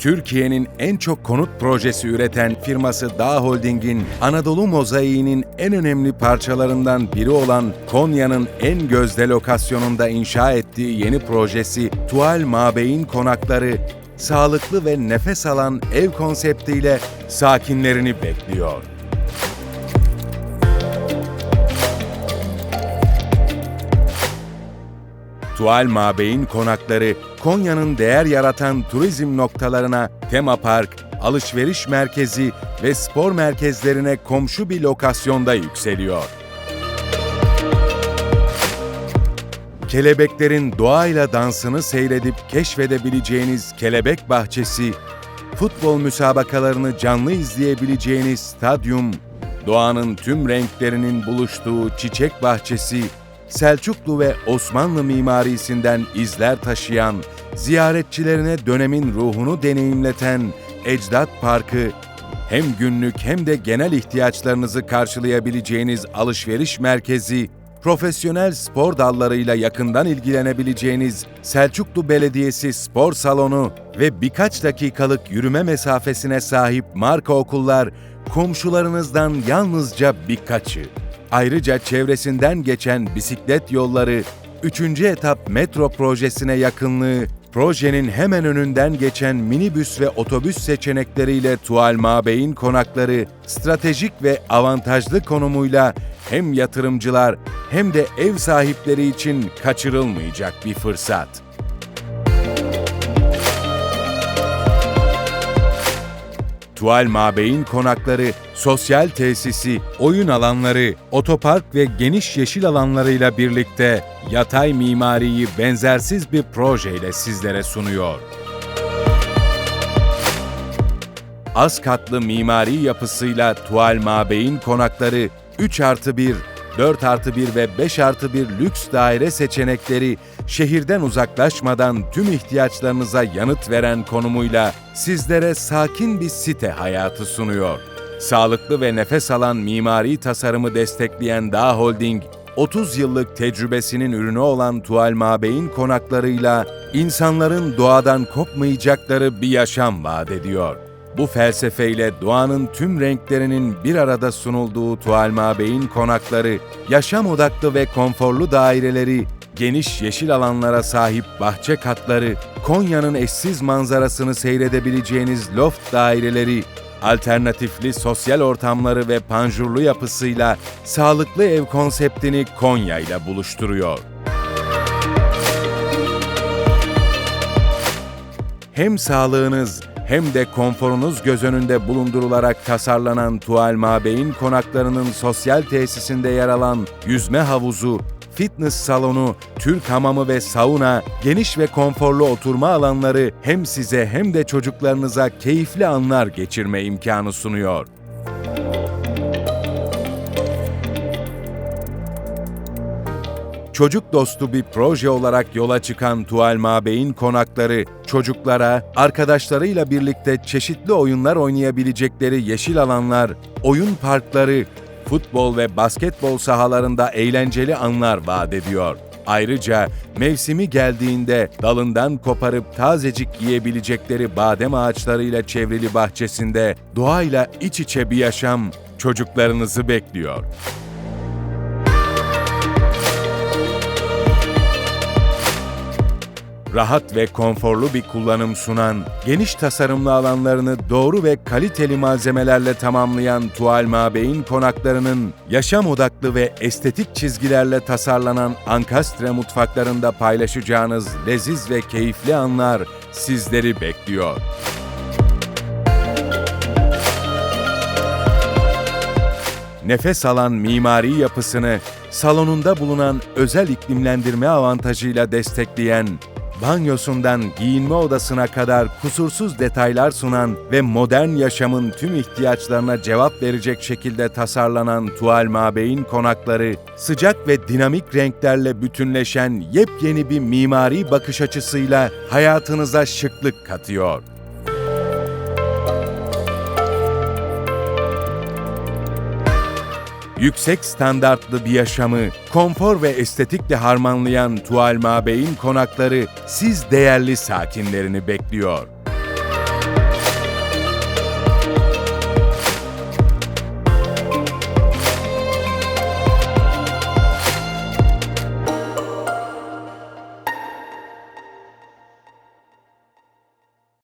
Türkiye'nin en çok konut projesi üreten firması Dağ Holding'in Anadolu mozaiğinin en önemli parçalarından biri olan Konya'nın en gözde lokasyonunda inşa ettiği yeni projesi Tuval Mabeyin Konakları, sağlıklı ve nefes alan ev konseptiyle sakinlerini bekliyor. Tuval Mabeyin konakları Konya'nın değer yaratan turizm noktalarına tema park, alışveriş merkezi ve spor merkezlerine komşu bir lokasyonda yükseliyor. Kelebeklerin doğayla dansını seyredip keşfedebileceğiniz kelebek bahçesi, futbol müsabakalarını canlı izleyebileceğiniz stadyum, doğanın tüm renklerinin buluştuğu çiçek bahçesi, Selçuklu ve Osmanlı mimarisinden izler taşıyan, ziyaretçilerine dönemin ruhunu deneyimleten Ecdat Parkı, hem günlük hem de genel ihtiyaçlarınızı karşılayabileceğiniz alışveriş merkezi, profesyonel spor dallarıyla yakından ilgilenebileceğiniz Selçuklu Belediyesi Spor Salonu ve birkaç dakikalık yürüme mesafesine sahip marka okullar komşularınızdan yalnızca birkaçı. Ayrıca çevresinden geçen bisiklet yolları, 3. etap metro projesine yakınlığı, projenin hemen önünden geçen minibüs ve otobüs seçenekleriyle Tuval Mabey'in konakları stratejik ve avantajlı konumuyla hem yatırımcılar hem de ev sahipleri için kaçırılmayacak bir fırsat. Tuval Mabeyin konakları, sosyal tesisi, oyun alanları, otopark ve geniş yeşil alanlarıyla birlikte yatay mimariyi benzersiz bir projeyle sizlere sunuyor. Az katlı mimari yapısıyla Tuval Mabeyin konakları 3 artı 1, 4 artı 1 ve 5 artı 1 lüks daire seçenekleri şehirden uzaklaşmadan tüm ihtiyaçlarınıza yanıt veren konumuyla sizlere sakin bir site hayatı sunuyor. Sağlıklı ve nefes alan mimari tasarımı destekleyen Dağ Holding, 30 yıllık tecrübesinin ürünü olan Tuval Mabey'in konaklarıyla insanların doğadan kopmayacakları bir yaşam vaat ediyor. Bu felsefeyle doğanın tüm renklerinin bir arada sunulduğu Tuval Mabey'in konakları, yaşam odaklı ve konforlu daireleri, geniş yeşil alanlara sahip bahçe katları, Konya'nın eşsiz manzarasını seyredebileceğiniz loft daireleri, alternatifli sosyal ortamları ve panjurlu yapısıyla sağlıklı ev konseptini Konya ile buluşturuyor. Hem sağlığınız hem de konforunuz göz önünde bulundurularak tasarlanan Tuval Mabey'in konaklarının sosyal tesisinde yer alan yüzme havuzu, fitness salonu, Türk hamamı ve sauna, geniş ve konforlu oturma alanları hem size hem de çocuklarınıza keyifli anlar geçirme imkanı sunuyor. Çocuk dostu bir proje olarak yola çıkan Tuval Mabey'in konakları, çocuklara, arkadaşlarıyla birlikte çeşitli oyunlar oynayabilecekleri yeşil alanlar, oyun parkları, futbol ve basketbol sahalarında eğlenceli anlar vaat ediyor. Ayrıca mevsimi geldiğinde dalından koparıp tazecik yiyebilecekleri badem ağaçlarıyla çevrili bahçesinde doğayla iç içe bir yaşam çocuklarınızı bekliyor. Rahat ve konforlu bir kullanım sunan, geniş tasarımlı alanlarını doğru ve kaliteli malzemelerle tamamlayan Tuval Mabey'in konaklarının yaşam odaklı ve estetik çizgilerle tasarlanan Ankastre mutfaklarında paylaşacağınız leziz ve keyifli anlar sizleri bekliyor. nefes alan mimari yapısını salonunda bulunan özel iklimlendirme avantajıyla destekleyen banyosundan giyinme odasına kadar kusursuz detaylar sunan ve modern yaşamın tüm ihtiyaçlarına cevap verecek şekilde tasarlanan Tuval Mabey'in konakları, sıcak ve dinamik renklerle bütünleşen yepyeni bir mimari bakış açısıyla hayatınıza şıklık katıyor. Yüksek standartlı bir yaşamı, konfor ve estetikle harmanlayan Tuval Mabey'in konakları siz değerli sakinlerini bekliyor.